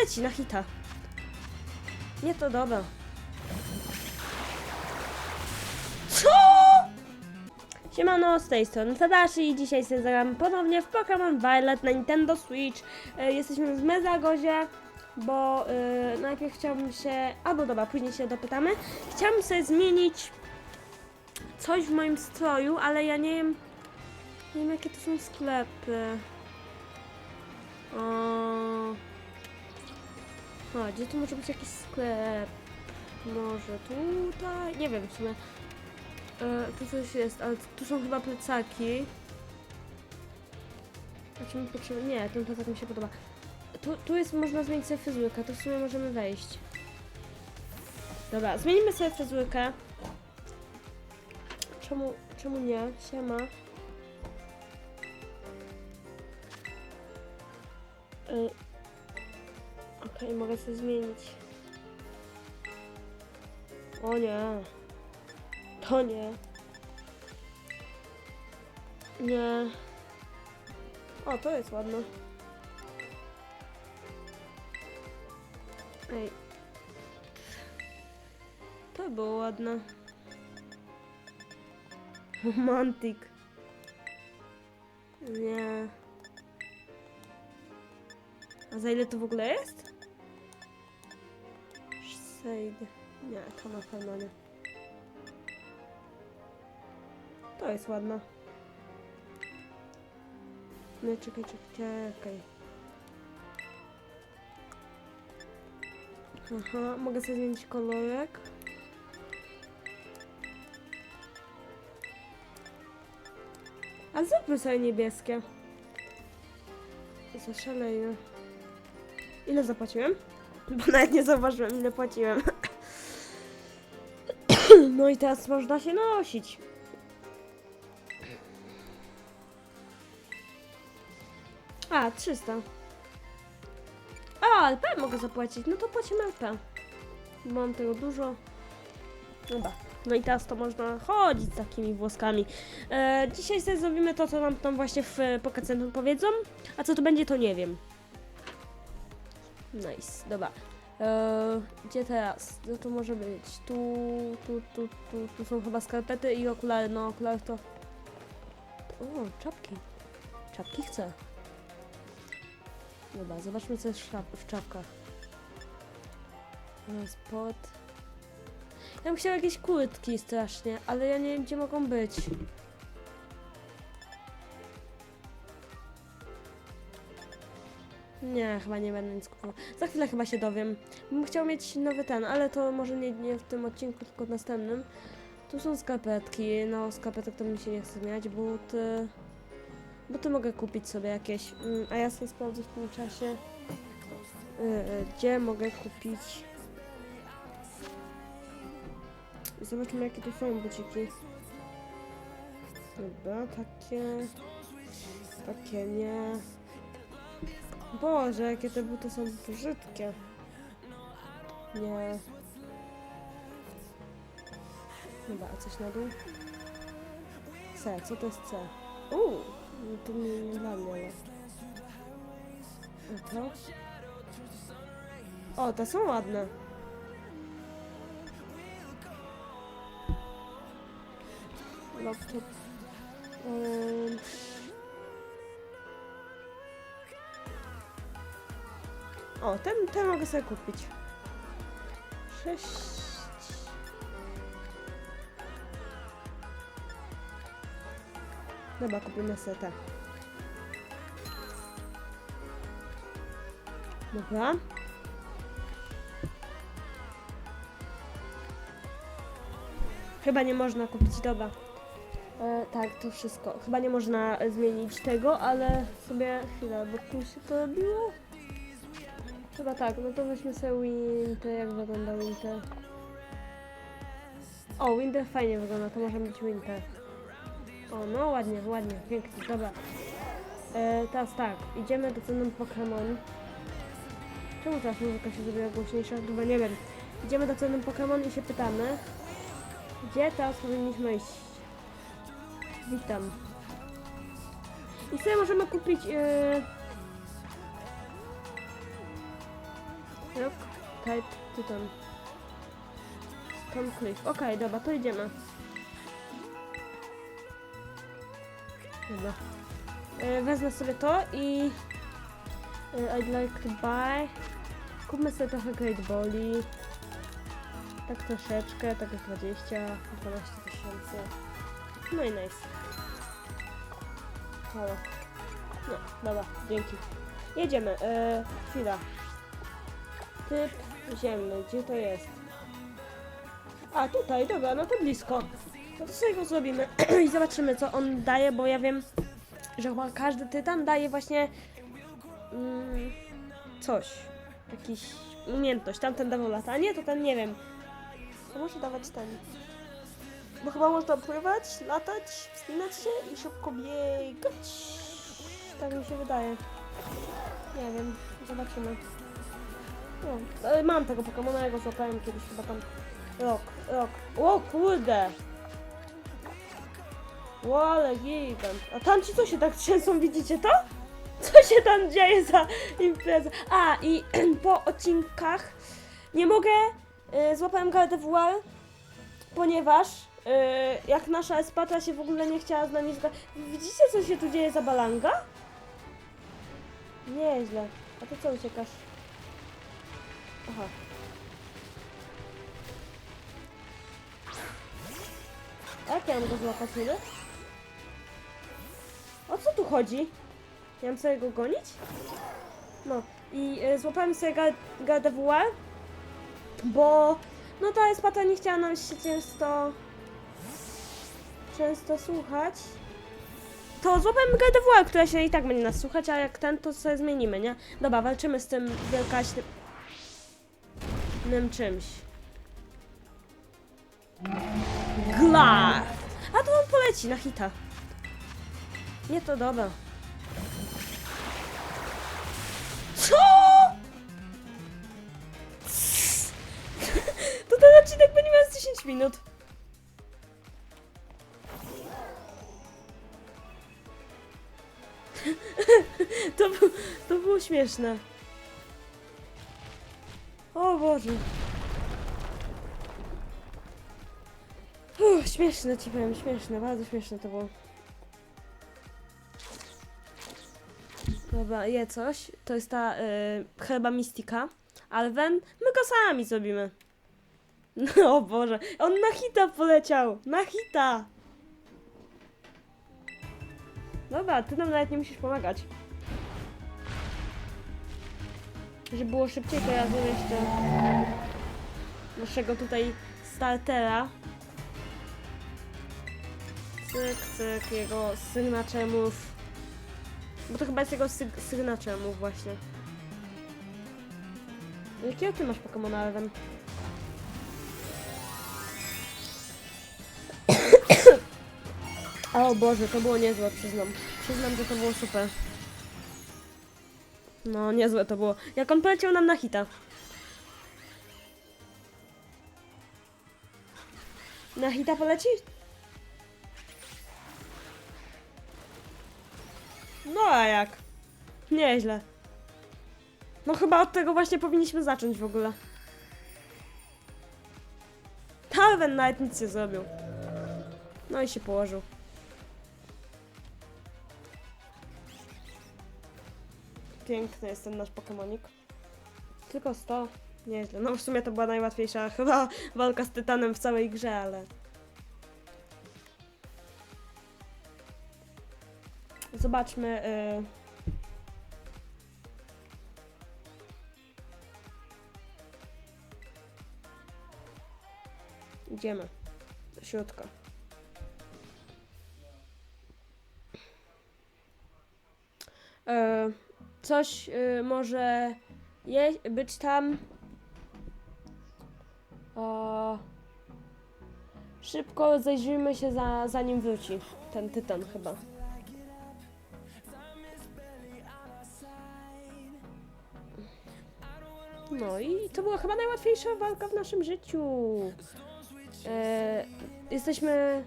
leci na hita. Nie to dobra. Co? Siemano, z tej strony Tadashi i dzisiaj sobie zagram ponownie w Pokémon Violet na Nintendo Switch. E, jesteśmy w Mezagozie, bo e, najpierw chciałbym się... Albo dobra, później się dopytamy. Chciałabym sobie zmienić coś w moim stroju, ale ja nie wiem... Nie wiem jakie to są sklepy. O... A, gdzie tu może być jakiś sklep? Może tutaj? Nie wiem w sumie. E, tu coś jest, ale tu są chyba plecaki. A czy mi? Nie, ten plecak mi się podoba. Tu, tu jest, można zmienić sobie fryzurkę, to w sumie możemy wejść. Dobra, zmienimy sobie fryzurkę. Czemu, czemu nie? Siema. Y, Okej, mogę sobie zmienić. O nie. To nie. Nie. O, to jest ładne. Ej. To było ładne. Romantyk. Nie. A za ile to w ogóle jest? Shade. Nie, to na pewno nie. To jest ładne. No czekaj, czekaj, czekaj. Aha, mogę sobie zmienić kolorek. A zróbmy sobie niebieskie. Zaszaleję. Ile zapłaciłem? Bo nawet nie zauważyłem, ile płaciłem. No i teraz można się nosić. A, 300. A, LP mogę zapłacić. No to płacimy LP. Mam tego dużo. Dobra. No i teraz to można chodzić z takimi włoskami. E, dzisiaj sobie zrobimy to, co nam tam właśnie w pokacentrum powiedzą. A co to będzie, to nie wiem. Nice, dobra. E, gdzie teraz? No to może być tu, tu, tu, tu, tu są chyba skarpety i okulary. No, okulary to... O, czapki. Czapki chcę. Dobra, zobaczmy co jest w, szap- w czapkach. Spot. Ja bym chciał jakieś kurtki strasznie, ale ja nie wiem gdzie mogą być. Nie, chyba nie będę nic kupował. Za chwilę chyba się dowiem. Bym chciał mieć nowy ten, ale to może nie, nie w tym odcinku, tylko w następnym. Tu są skarpetki. No, skarpetek to mi się nie chce zmieniać. Buty. Buty mogę kupić sobie jakieś. Mm, A ja sobie sprawdzę w tym czasie, y, y, gdzie mogę kupić. Zobaczmy, jakie tu są buciki. Dobra, takie. Takie nie. Boże, jakie te buty są brzydkie. Nie. Dobra, a coś na dół? C, co to jest C? Uuu, to nie, dla mnie, ale... To? O, te są ładne. Laptop. Ym, O, ten, ten mogę sobie kupić. Sześć. Dobra, kupimy te. Dobra. Chyba nie można kupić, dobra. E, tak, to wszystko. Chyba nie można zmienić tego, ale sobie chwilę, bo tu się to robiło. Chyba tak, no to weźmy sobie Winter, jak wygląda Winter. O, Winter fajnie wygląda, to może być Winter. O, no ładnie, ładnie, pięknie, dobra. E, teraz tak, idziemy do ceny Pokémon. Czemu teraz muzyka się zrobiła głośniejsza? Chyba nie wiem. Idziemy do ceny Pokémon i się pytamy, gdzie teraz powinniśmy iść. Witam. I sobie możemy kupić... Yy... Rock, Type, Tytan. Stone Cliff. Okej, dobra, to idziemy. Dobra. E, wezmę sobie to i... e, I'd like to buy... Kupmy sobie trochę Great Boli. Tak troszeczkę, tak jak 20, 12 tysięcy. No i nice. Halo. No, dobra, dzięki. Jedziemy. E, chwila. Typ ziemny, gdzie to jest? A, tutaj, dobra, no to blisko. To sobie go zrobimy i zobaczymy, co on daje, bo ja wiem, że chyba każdy tytan daje właśnie mm, coś. Jakiś umiejętność. Tamten dawał latanie, to ten nie wiem. To może dawać ten. Bo chyba można pływać, latać, wspinać się i szybko biegać. Tak mi się wydaje. Nie wiem, zobaczymy. No, mam tego Pokemona, ja go złapałem kiedyś chyba tam. Rok, rok. O kurde! Ło, ale gigant. A tam ci co się tak trzęsą, widzicie to? Co się tam dzieje za impreza? A, i po odcinkach nie mogę, y, złapałem War, ponieważ y, jak nasza Espatra się w ogóle nie chciała z nami zgadzać. Widzicie co się tu dzieje za balanga? Nieźle. A to co uciekasz? Aha. Jak ja mam go złapać niby? O co tu chodzi? Ja mam sobie go gonić? No i y, złapałem sobie Gar- Gardevoir, bo no ta Espata nie chciała nam się często często słuchać. To złapałem Gardevoir, która się i tak będzie nas słuchać, a jak ten, to sobie zmienimy, nie? Dobra, walczymy z tym wielkaśnym czymś. Gla! A to on poleci na hita. Nie to dobra. Co? To ten odcinek będzie miał z 10 minut. To, to było śmieszne. O Boże. Uff, śmieszne ci powiem, śmieszne, bardzo śmieszne to było. Dobra, je coś. To jest ta y, chleba mistika. Alwen, my go sami zrobimy. No o Boże, on na hita poleciał! Na hita! Dobra, ty nam nawet nie musisz pomagać. Żeby było szybciej, to ja zrobię jeszcze naszego tutaj startera. Cyk, cyk, jego sygnaczemów. Bo to chyba jest jego syg sygnaczemów właśnie. Jakiego ty masz Pokemona, Eleven? o Boże, to było niezłe, przyznam. Przyznam, że to było super. No, niezłe to było. Jak on poleciał nam na hita. Na hita poleci? No a jak? Nieźle. No chyba od tego właśnie powinniśmy zacząć w ogóle. Talven nawet nic nie zrobił. No i się położył. Piękny jest ten nasz Pokemonik. Tylko 100. Nieźle. No w sumie to była najłatwiejsza chyba walka z Tytanem w całej grze, ale... Zobaczmy. Y... Idziemy do środka. E, coś y, może być tam. O, szybko zajrzyjmy się za, zanim wróci ten tytan chyba. No i to była chyba najłatwiejsza walka w naszym życiu. E, jesteśmy.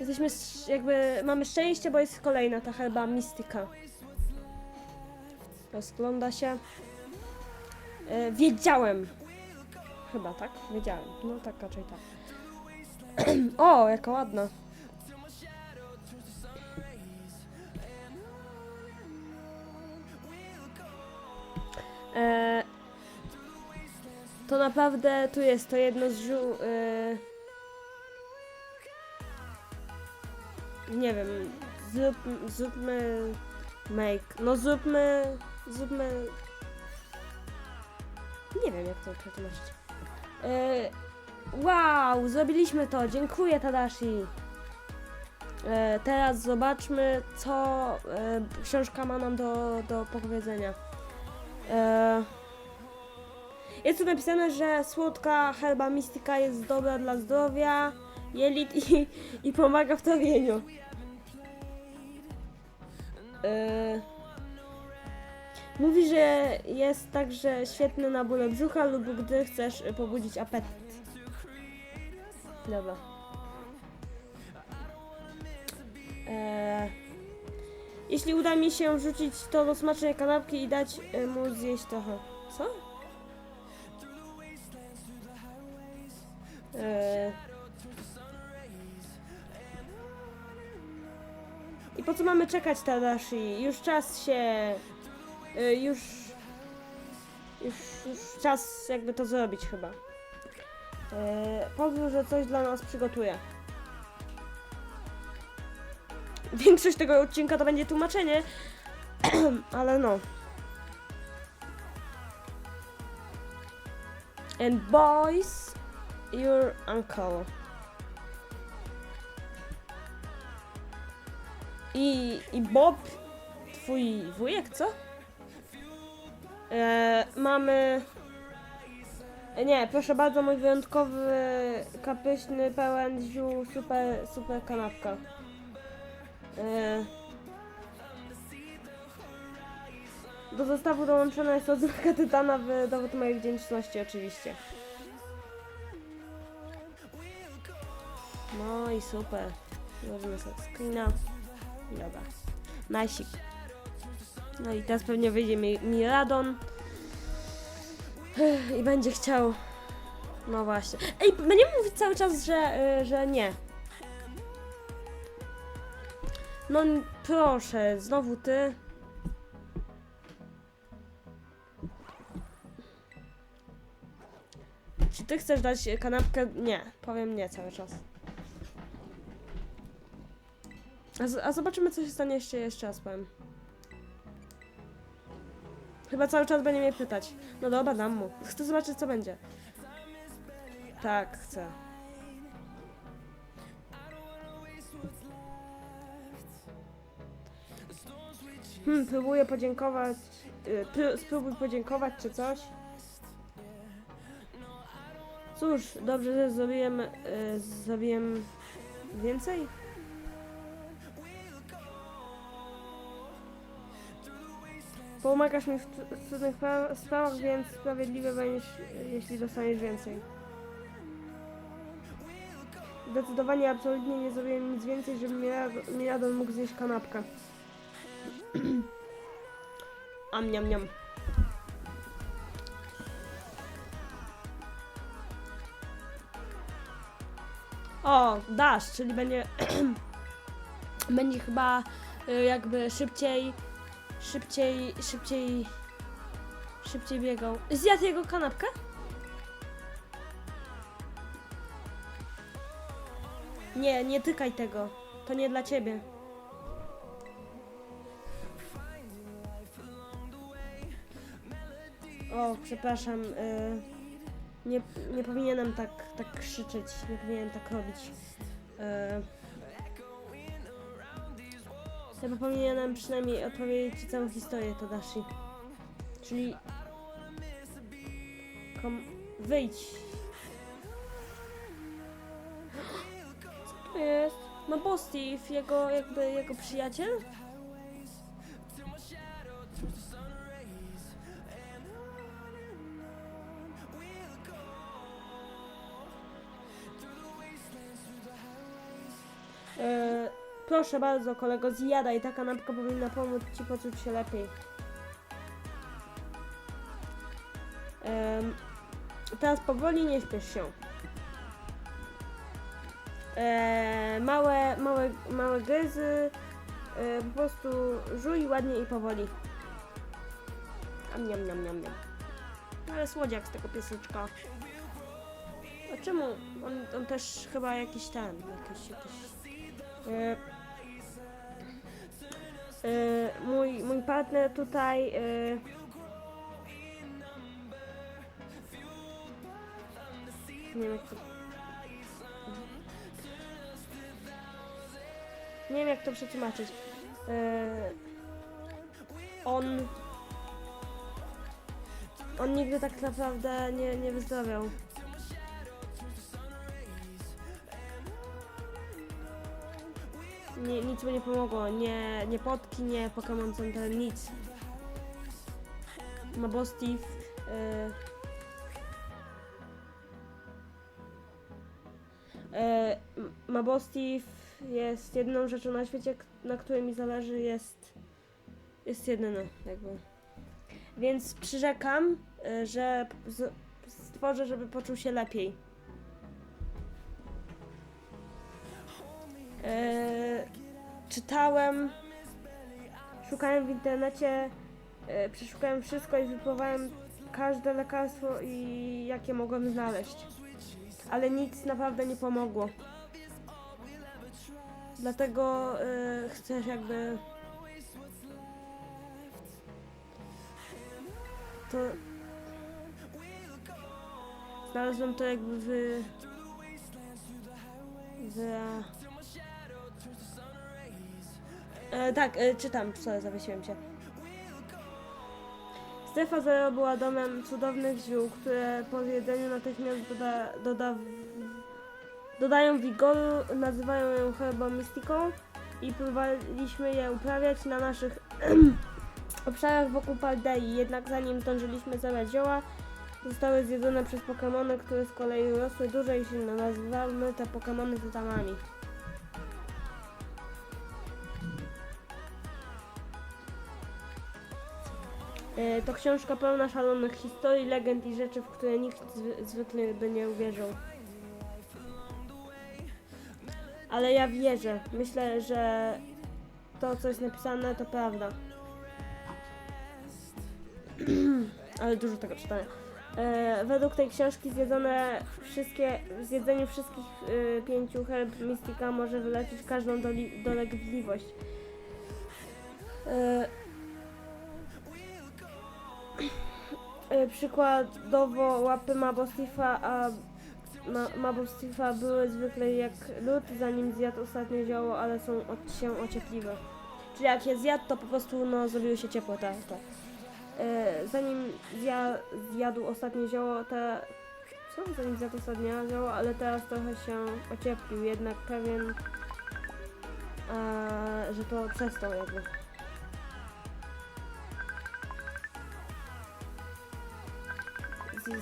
Jesteśmy jakby. Mamy szczęście, bo jest kolejna ta chyba mistyka. Rozgląda się. E, wiedziałem. Chyba tak? Wiedziałem. No tak raczej tak. o, jaka ładna. E, to naprawdę tu jest to jedno z ziół. E, nie wiem. Zrób, zróbmy. Make. No zróbmy. Zróbmy. Nie wiem jak to przetłumaczyć. E, wow, zrobiliśmy to. Dziękuję Tadashi. E, teraz zobaczmy, co e, książka ma nam do, do powiedzenia. Jest tu napisane, że słodka herba mistyka jest dobra dla zdrowia, jelit i, i pomaga w trawieniu. E, mówi, że jest także świetny na bóle brzucha lub gdy chcesz pobudzić apetyt. Dobra. E, jeśli uda mi się wrzucić to do smacznej kanapki i dać e, mu zjeść trochę. Co? E, I po co mamy czekać, Tadashi? Już czas się... y, Już... Już, już czas jakby to zrobić chyba. E, Pozwól, że coś dla nas przygotuje. Większość tego odcinka to będzie tłumaczenie, ale no. And boys, your uncle. I, i Bob, twój wujek, co? E, mamy... Nie, proszę bardzo, mój wyjątkowy, kapyśny, pełen ziół, super, super kanapka. E, Do zestawu dołączona jest oznaka tytana w dowód mojej wdzięczności oczywiście. No i super. Możemy sobie screena. Dobra. Najsik. No i teraz pewnie wyjdzie mi, mi radon. I będzie chciał. No właśnie. Ej, będziemy mówić cały czas, że, y, że nie. No proszę, znowu ty. Czy ty chcesz dać kanapkę? Nie, powiem nie cały czas. A, a zobaczymy, co się stanie jeszcze, jeszcze raz powiem. Chyba cały czas będzie mnie pytać. No dobra, dam mu. Chcę zobaczyć, co będzie. Tak, chcę. Hmm, próbuję podziękować. y, pró- Spróbuj podziękować, czy coś. Cóż, dobrze, że zrobiłem, y, zrobiłem więcej? Pomagasz mi w pra- sprawach, więc sprawiedliwy będziesz, jeśli dostaniesz więcej. Zdecydowanie, absolutnie nie zrobiłem nic więcej, żeby Mirad- Miradon mógł zjeść kanapkę. Am, niam, niam. O, dasz, czyli będzie będzie chyba y, jakby szybciej szybciej, szybciej szybciej biegał. Zjadł jego kanapkę? Nie, nie tykaj tego. To nie dla ciebie. O, przepraszam. y, nie, nie powinienem tak, tak krzyczeć. Nie powinienem tak robić. Y, Chyba powinienem przynajmniej odpowiedzieć ci całą historię, Tadashi. Czyli... Kom... Wyjdź. Co to jest? No Steve, jego jakby, jego przyjaciel? E, proszę bardzo, kolego, zjadaj. Ta kanapka powinna pomóc ci poczuć się lepiej. Em, teraz powoli nie śpiesz się. E, małe, małe, małe gryzy. E, po prostu żuj ładnie i powoli. Am, niam, niam, niam, niam. Ale słodziak z tego pieseczka. A czemu? On, on też chyba jakiś ten, jakiś, jakiś... E, mój, mój partner tutaj... E, nie wiem jak to... Nie wiem jak to przetłumaczyć. E, on... On nigdy tak naprawdę nie, nie wyzdrowiał. Nie, nic mu nie pomogło. Nie, nie potki, nie Pokémon Center, nic. Mabostif. Yy, yy, Mabostif jest jedyną rzeczą na świecie, na której mi zależy, jest, jest jedyny, jakby. Więc przyrzekam, y, że stworzę, żeby poczuł się lepiej. Czytałem, szukałem w internecie, e, przeszukałem wszystko i wypróbowałem każde lekarstwo i jakie mogłem znaleźć. Ale nic naprawdę nie pomogło. Dlatego e, chcę jakby to znalazłem to jakby w w E, tak, e, czytam, sorry, zawiesiłem się. Strefa Zero była domem cudownych ziół, które po zjedzeniu natychmiast doda, doda, dodają wigoru, nazywają ją herbą mistiką i próbowaliśmy je uprawiać na naszych obszarach wokół Paldei, jednak zanim zdążyliśmy zebrać zioła, zostały zjedzone przez Pokemony, które z kolei rosły duże i silne. Nazywamy te Pokemony tytanami. To książka pełna szalonych historii, legend i rzeczy, w które nikt zwy- zwykle by nie uwierzył. Ale ja wierzę. Myślę, że to, co jest napisane, to prawda. Ale dużo tego czytania. E, według tej książki zjedzone wszystkie, zjedzenie wszystkich e, pięciu herb Mystika może wyleczyć każdą dolegliwość. E, e, przykładowo łapy Mabostifa, a ma, Mabostifa były zwykle jak lód, zanim zjadł ostatnie zioło, ale są od, się ociepliwe. Czyli jak je zjadł, to po prostu no, zrobiło się ciepło, tak, tak. E, zanim zja, zjadł ostatnie zioło, te... Co? Zanim zjadł ostatnie zioło, ale teraz trochę się ocieplił, jednak pewien, e, że to przestał jakby.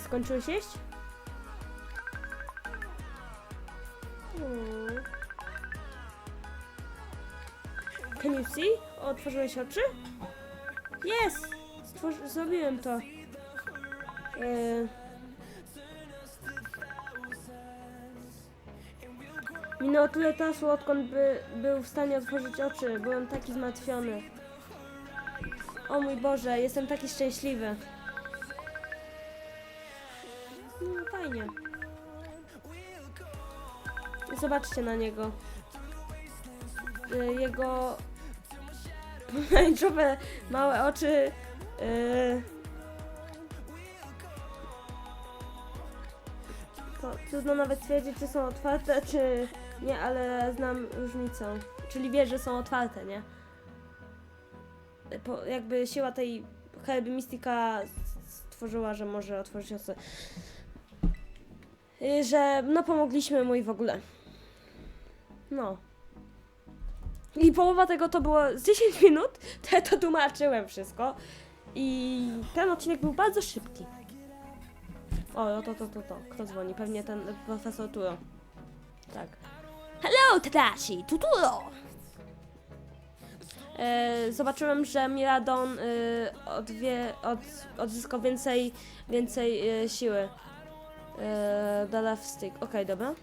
Skończyłeś jeść? Hmm. Can you see? Otworzyłeś oczy? Jest! Stworzy- zrobiłem to. Yy. Minęło tyle czasu, odkąd by był w stanie otworzyć oczy. Byłem taki zmartwiony. O mój Boże, jestem taki szczęśliwy. Fajnie. Zobaczcie na niego. Y, Jego pomarańczowe małe oczy. y, To trudno nawet stwierdzić, czy są otwarte, czy nie, ale znam różnicę. Czyli wiesz, że są otwarte, nie? Po, jakby siła tej herby Mystika stworzyła, że może otworzyć oczy. Y, Że no pomogliśmy mu i w ogóle. No. I połowa tego to było z 10 minut, to ja to tłumaczyłem wszystko. I ten odcinek był bardzo szybki. O, no to, to, to, to. Kto dzwoni? Pewnie ten profesor Turo. Tak. Hello, Tadashi! Tuturo! e, zobaczyłem, że Miradon e, odwie, od, odzyskał więcej, więcej e, siły. E, do left stick. Okej, dobra.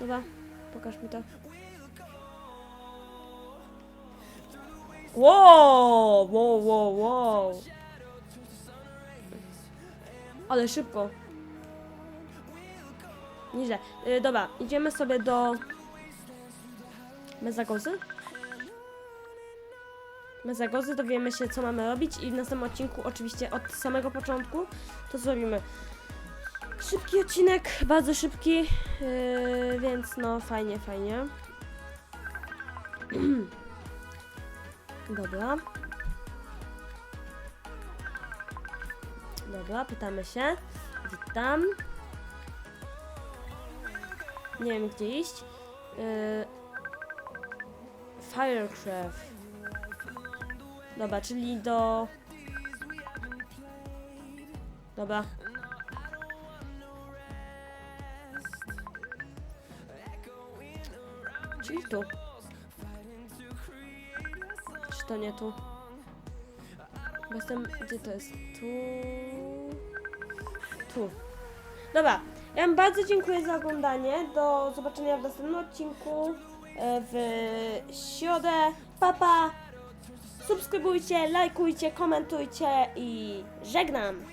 Dobra, pokaż mi to. Wow, wow, wow, wow. Ale szybko. Nieźle. Y, dobra, idziemy sobie do Mezagozy. Mezagozy, dowiemy się co mamy robić i w następnym odcinku, oczywiście od samego początku, to zrobimy. Szybki odcinek, bardzo szybki, yy, więc no fajnie, fajnie. Dobra. Dobra, pytamy się. Witam. Nie wiem gdzie iść. Yy... Firecraft. Dobra, czyli do... Dobra. Czyli tu. Czy to nie tu? Bo Jestem... Gdzie to jest? Tu... Tu. Dobra. Ja wam bardzo dziękuję za oglądanie. Do zobaczenia w następnym odcinku. e, W środę. Papa. Pa. Subskrybujcie, lajkujcie, komentujcie i żegnam.